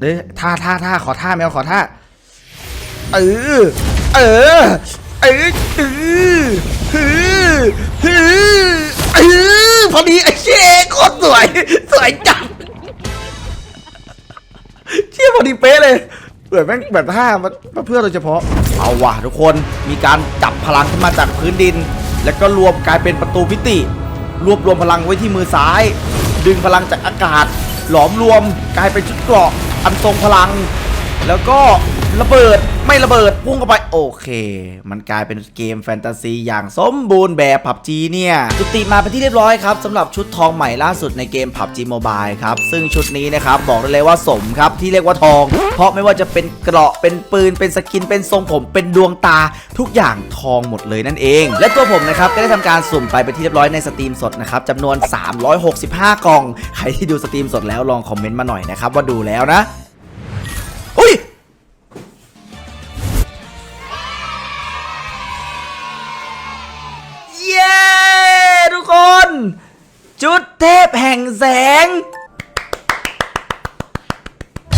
เด้อท่าท่าท่าขอท่าแมวขอท่า เออ เออ เออเออฮือฮือเออพอดีไอ้เชี่ยโคตรสวย สวยจังเชี่ยพอดีเป๊ะเลยเหมือนแม่งแบบท่ามันมาเพื่อโดยเฉพาะ เอาว่ะทุกคนมีการจับพลังขึ้นมาจากพื้นดิน แล้วก็รวมกลายเป็นประตูพิติ รวบรวมพลังไว้ที่มือซ้าย ดึงพลังจากอากาศ หลอมรวมกลายเป็นชุดเกราะ อันทรงพลัง แล้วก็ ระเบิดไม่ระเบิดพุ่งเข้าไปโอเค มันกลายเป็นเกมแฟนตาซีอย่างสมบูรณ์แบบผับจีเนี่ยจุติมาเป็นที่เรียบร้อยครับสำหรับชุดทองใหม่ล่าสุดในเกมผับจีโมบายครับ ซึ่งชุดนี้นะครับ บอกได้เลยว่าสมครับที่เรียกว่าทอง เพราะไม่ว่าจะเป็นเกราะเป็นปืนเป็นสกินเป็นทรงผมเป็นดวงตาทุกอย่างทองหมดเลยนั่นเอง และตัวผมนะครับก็ได้ทำการสุ่มไปเป็นที่เรียบร้อยในสตรีมสดนะครับจำนวน 365 กล่อง ใครที่ดูสตรีมสดแล้วลองคอมเมนต์มาหน่อยนะครับว่าดูแล้วนะ จุดเทพแห่งแสง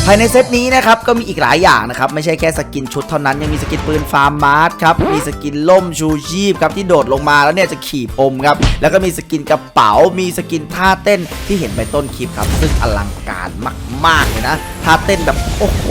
ภายในเซตนี้นะครับ ก็มีอีกหลายอย่างนะครับ ไม่ใช่แค่สกินชุดเท่านั้นยังมีสกินปืนฟาร์มมาร์ทครับ มีสกินล่มชูชีพครับที่โดดลงมาแล้วเนี่ยจะขี่พรมครับ แล้วก็มีสกินกระเป๋า มีสกินท่าเต้นที่เห็นไปต้นคลิปครับ ซึ่งอลังการมากๆเลยนะท่าเต้นแบบโอ้โห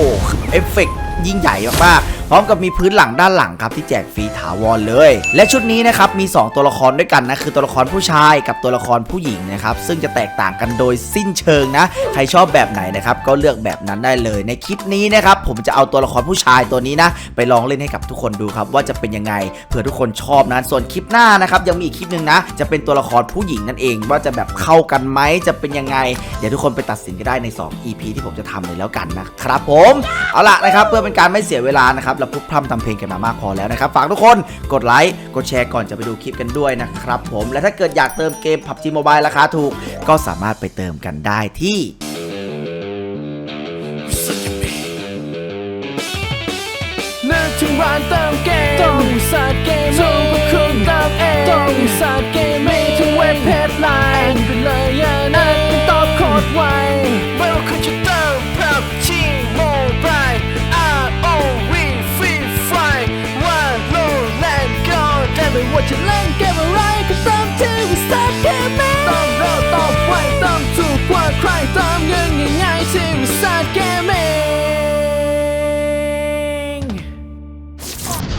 เอฟเฟกต์ยิ่งใหญ่มากๆ พร้อมกับมีพื้นหลังด้านหลังครับที่แจกฟรีถาวรเลย และชุดนี้นะครับมี 2 ตัวละครด้วยกันนะคือตัวละครผู้ชายกับตัวละครผู้หญิงนะครับซึ่งจะแตกต่างกันโดยสิ้นเชิงนะ ใครชอบแบบไหนนะครับก็เลือกแบบนั้นได้เลย ในคลิปนี้นะครับผมจะเอาตัวละครผู้ชายตัวนี้นะ ไปลองเล่นให้กับทุกคนดูครับว่าจะเป็นยังไงเผื่อทุกคนชอบนะส่วนคลิปหน้านะครับยังมีอีกคลิปหนึ่งนะ จะเป็นตัวละครผู้หญิงนั่นเอง ว่าจะแบบเข้ากันไหมจะเป็นยังไง เดี๋ยวทุกคนไปตัดสินกันได้ใน 2 EP ที่ผมจะทำเลยแล้วกันนะครับผมเอาล่ะนะครับเพื่อเป็นการไม่เสียเวลานะครับเราพลุกพร่ำทำเพลงกันมามากพอแล้วนะครับ ฝากทุกคนกดไลค์ กดแชร์ก่อนจะไปดูคลิปกันด้วยนะครับผม และถ้าเกิดอยากเติมเกม PUBG Mobile ราคาถูก ก็สามารถไปเติมกันได้ที่นึกถึงร้านเติมเกมต้องสาเกมสู้เพื่อคุณเติมเองต้องสาเกมมีทั้งเว็บเพจไลน์ก็เลยอย่านัดตอบโคดไว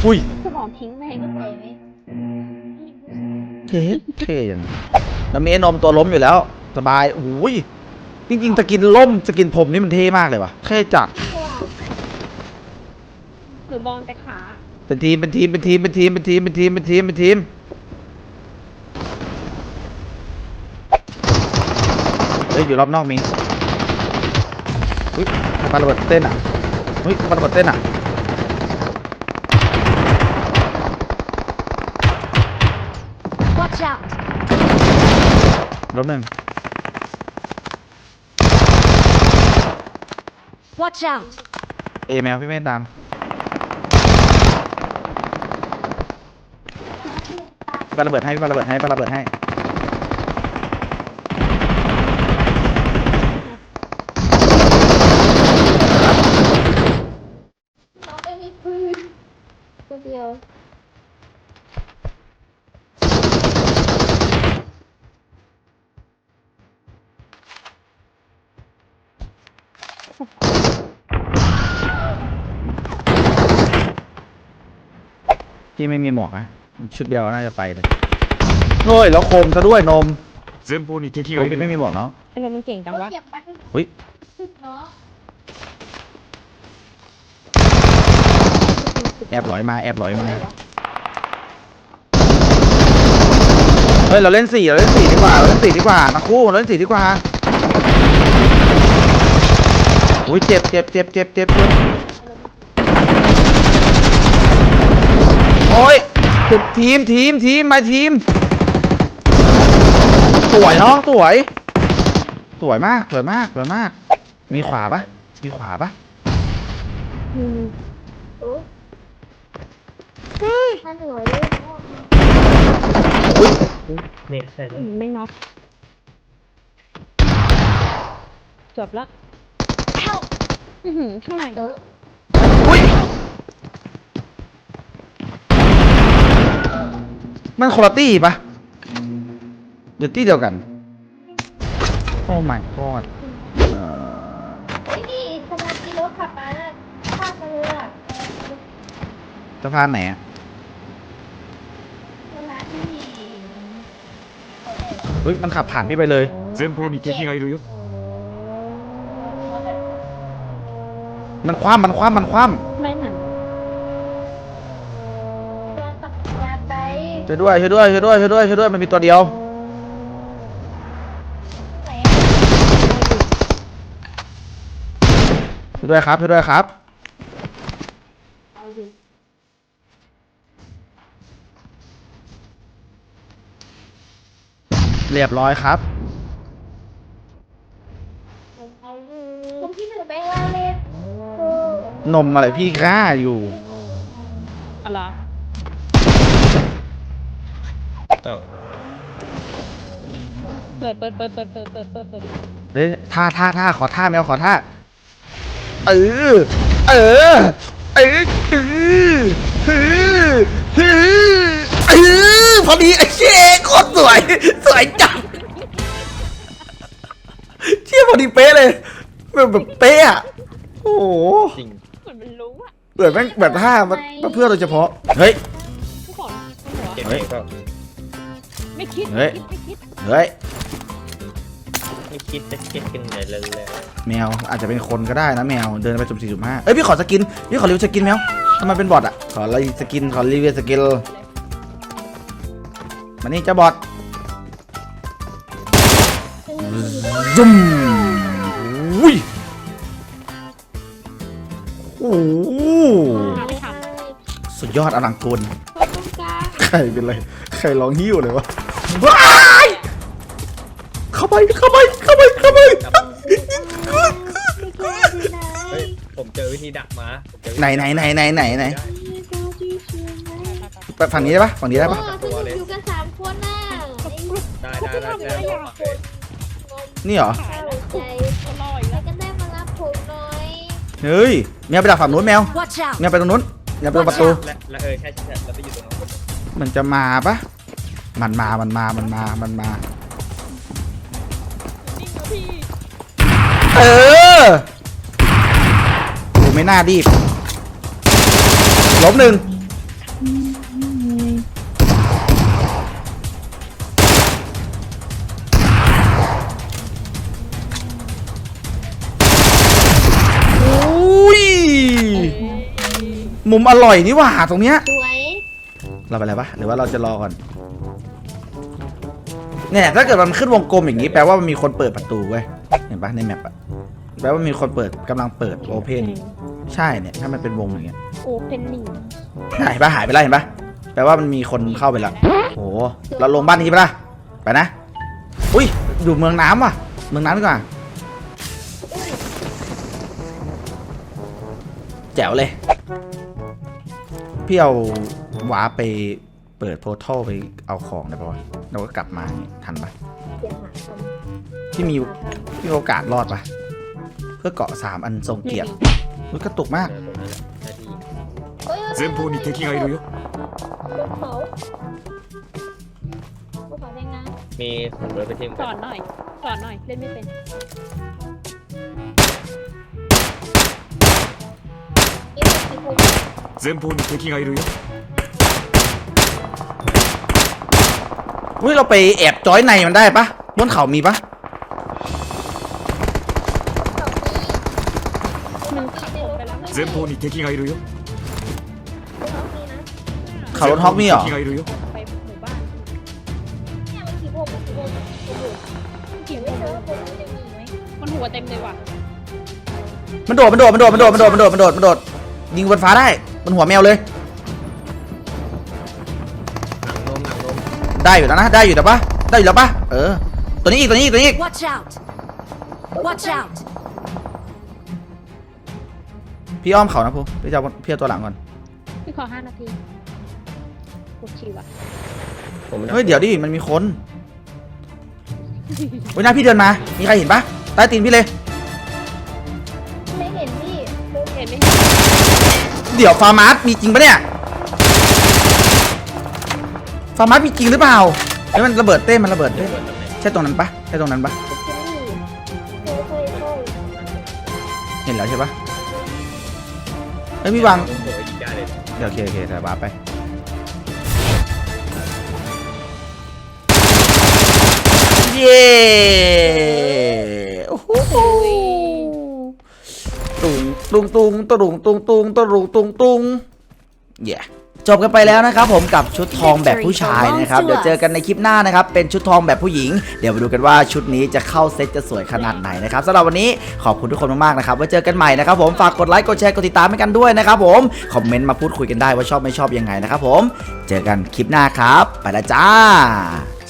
อุ้ยสมองทิ้งไปก็ไปไหมเท่เท่ยังแล้วมีไอ้นมตัวล้มอยู่แล้ว สบายอุ้ยจริงๆสกินล่มสกินผมนี่มันเท่มากเลยว่ะเท่จัดหรือบอลแต่ขาเป็นทีมเป็นทีมเป็นทีมเป็นทีมเป็นทีมเป็นทีมเป็นทีมเป็นทีมเฮ้ยอยู่รอบนอกมีอุ้ยปาระเบิดเต้นอะอุ้ยปาระเบิดเต้นอะ Watch out รอบหนึ่ง Watch out เอแมวพี่ไม่ดังปาระเบิดให้ปาระเบิดให้ปาระเบิดให้ น้องไม่มีปืนตัวเดียว พี่ไม่มีหมวกอะชุดเดียวน่าจะไปเลยโอ้ยแล้วโคมซะด้วยนม 前方に敵 โอ้ が ย い พี่ る ไม่มีหมวกเนาะ ไอ้เมันเก่งจังวะ อุ้ย เนาะ แอบหลอยมาแอบหลอยมาเฮ้ยเราเล่นสี่เราเล่นสี่ดีกว่าเราเล่นสี่ดีกว่านะคู่เราเล่นสี่ดีกว่า อุ้ยเจ็บเจ็บเจ็บเจ็บเจ็บเจ็บโอ้ยติดทีมทีมทีมมาทีม สวยน้องสวย สวยมากสวยมากสวยมาก มีขวาปะมีขวาปะอืมโอ้ถ้าเหนื่อยเลยอุ้ยอืมไม่น็อกจบละ Help อื้อหือข้างหลังเออ อุ้ยมันคนละตี้ปะเดี๋ยวตี้เดียวกัน โอ้ my god เอ่อ เฮ้ยนี่สมาธิรถขับมาข้ามมาเลยอ่ะ สะพานไหนอะ เวลาที่ เฮ้ย มันขับผ่านพี่ไปเลย 前方に敵がいるよ มันคว่ำมันคว่ำมันคว่ไม่หนังเดินตักยานไปำช่วยด้วยช่วยด้วยช่วยด้วยช่วยด้วยช่วยด้วยมันมีตัวเดียว ไหนอะช่วยด้วยครับช่วยด้วยครับ เอาดิเรียบร้อยครับ นมอะไรพี่กล้าอยู่ อะไรเปิดเปิดเปิดเปิดเปิดเปิดเปิดเปิดเฮ้ยท่าท่าท่าขอท่าแมวขอท่า เออ เออ เออเออเออเออเออพอดีไอ้เชี่ยโคตรสวย สวยจังเชี่ยพอดีเป๊ะเลยแบบแบบเป๊ะอะโอ้โหเหมื อนมันรู้อะเปิดแม่งแบบท่ามันมาเพื่อโดยเฉพาะ เฮ้ยผู้คนหัวเก็บเฮ้ยเองก็ไม่คิดเฮ้ไม่ย คิดไม่คิดเฮ้ยไม่คิดจะเก็บกันไหนเลยเลยแมวอาจจะเป็นคนก็ได้นะแมวเดินไปสุ่มสี่สุ่มห้าเอ้ยพี่ขอสกินพี่ขอรีวิวสกินแมวทำไมเป็นบอทอะขอรีวิวสกินขอรีวิวสกินมานี่เจ้าบอทซุ่มอุ้ย โอ้โหไม่ทสุดยอดอลังการขอบคุณค่ะใครเป็นไรใครร้องหิ้วเลยวะว้ายเข้าไปเข้าไปเข้าไปเข้าไปเฮ้ยผมเจอวิธีดักมาผมเจอวิธีไหนไหนไหนไหนไหนไหนได้ไปฝั่งนี้ได้ปะฝั่งนี้ได้ปะโอ้สนุกอยู่กันสามคนน่ะไอ้ได้ได้ได้ได้ผมปักเลยนี่เหรอ เฮ้ยแมวไปดักฝั่งนู้นแมว Watch out! แมวไปตรงนู้นแมวไปตรงประตู และและเออใช่ใช่แล้วไปอยู่ตรงนั้นคนหนึ่งมันจะมาปะมันมา มันมา มันมา มันมานี่นะพี่เออกูไม่น่ารีบล้มหนึ่ง มุมอร่อยนี่หว่าตรงเนี้ย สวยเราไปอะไรปะหรือว่าเราจะรอก่อนเนี่ยถ้าเกิดมันขึ้นวงกลมอย่างนี้แปลว่ามันมีคนเปิดประตูเว้ยเห็นปะในแมปอะแปลว่ามีคนเปิดกำลังเปิดโอเพนใช่เนี่ยถ้ามันเป็นวงอย่างเงี้ยโอ้เป็นหนึ่งหายปะหายไปแล้วเห็นปะแปลว่ามันมีคนเข้าไปแล้วโอ้โหเราลงบ้านนี้ปะล่ะไปนะอุ้ยอยู่เมืองน้ำว่ะ เมืองน้ำดีกว่าแจ๋วเลย พี่เอาวาร์ปไปเปิดโพร์ทัลไปเอาของได้ปะวะเราก็กลับมาอย่างงี้ทันปะ เสียงหมาคน พี่มีพี่มีโอกาสรอดปะเพื่อเกาะสามอันทรงเกียรติอุ๊ยกระตุกมาก เจอตรงนั้นแหละได้ดี เฮ้ย 前方に敵がいるよ บนเขาบนเขาแดงนะ มีผมเลยไปทีม สอนหน่อยสอนหน่อยเล่นไม่เป็น นี่ 前方に敵がいるよ อุ้ยเราไปแอบจอยในมันได้ปะบนเขามีปะ มันขับผมไปแล้ว 前方に敵がいるよ เขารถฮอกมีเหรอ 敵がいるよ ไปหมู่บ้าน เนี่ยมันสีผมมันสีผมโอ้โห เขียน ไม่เจอว่าผมมันจะมีไหม มันหัวเต็มเลยว่ะ มันโดดมันโดดมันโดดมันโดดมันโดดมันโดดมันโดดมันโดดยิงบนฟ้าได้ บนหัวแมวเลยหนังนมหนังนมได้อยู่แล้วนะ ได้อยู่แต่ปะได้อยู่แล้วปะเออ ตัวนี้อีก ตัวนี้อีก ตัวนี้อีก Watch out! Watch out! พี่อ้อมเขานะพูพี่จะเอาพี่เอาตัวหลังก่อน พี่ขอห้านาทีปวดฉี่ว่ะผมไม่เฮ้ย เดี๋ยวดิ มันมีคนเฮ้ยหน้าพี่เดินมา มีใครเห็นปะใต้ตีนพี่เลย เดี๋ยวฟาร์มาร์สมีจริงปะเนี่ย ฟาร์มาร์สมีจริงหรือเปล่าเฮ้ยมันระเบิดเต้นมันระเบิดเต้นใช่ตรงนั้นปะใช่ตรงนั้นปะเห็นแล้วใช่ปะเฮ้ยพี่วางเลยเดี๋ยวโอเคโอเคแต่วาร์ปไป เย้ โอ้โห ตุงตุงตรุงตุงตุงตรุงตุงตุงเย่จบกันไปแล้วนะครับผมกับชุดทองแบบผู้ชายนะครับเดี๋ยวเจอกันในคลิปหน้านะครับเป็นชุดทองแบบผู้หญิง เดี๋ยวมาดูกันว่าชุดนี้จะเข้าเซ็ตจะสวยขนาดไหนนะครับสำหรับวันนี้ขอบคุณทุกคนมากๆนะครับไว้เจอกันใหม่นะครับผมฝากกดไลค์กดแชร์กดติดตามให้กันด้วยนะครับผมคอมเมนต์มาพูดคุยกันได้ว่าชอบไม่ชอบยังไงนะครับผมเจอกันคลิปหน้าครับ ไปละจ้า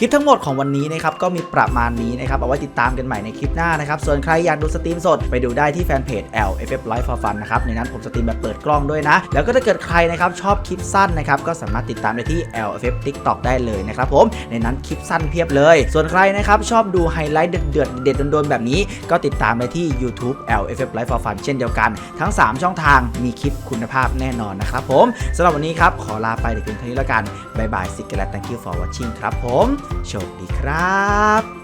ลิปทั้งหมดของวันนี้นะครับก็มีประมาณนี้นะครับเอาไว้ติดตามกันใหม่ในคลิปหน้านะครับส่วนใครอยากดูสตรีมสดไปดูได้ที่แฟนเพจ L F F Live for Fun นะครับในนั้นผมสตรีมแบบเปิดกล้องด้วยนะ แล้วก็ถ้าเกิดใครนะครับชอบคลิปสั้นนะครับก็สามารถติดตามได้ที่ L F F TikTok ได้เลยนะครับผมในนั้นคลิปสั้นเพียบเลย ส่วนใครนะครับชอบดูไฮไลท์เดือดเด็ดโดนๆแบบนี้ ก็ติดตามได้ที่ YouTube L F F Live for Fun เช่นเดียวกัน ทั้ง 3 ช่องทางมีคลิปคุณภาพแน่นอนนะครับผมสำหรับวันนี้ครับขอลาไปแต่เพียงเท่านี้แล้วกันบายบายสิกและ thank you for watching ครับผมโชคดีครับ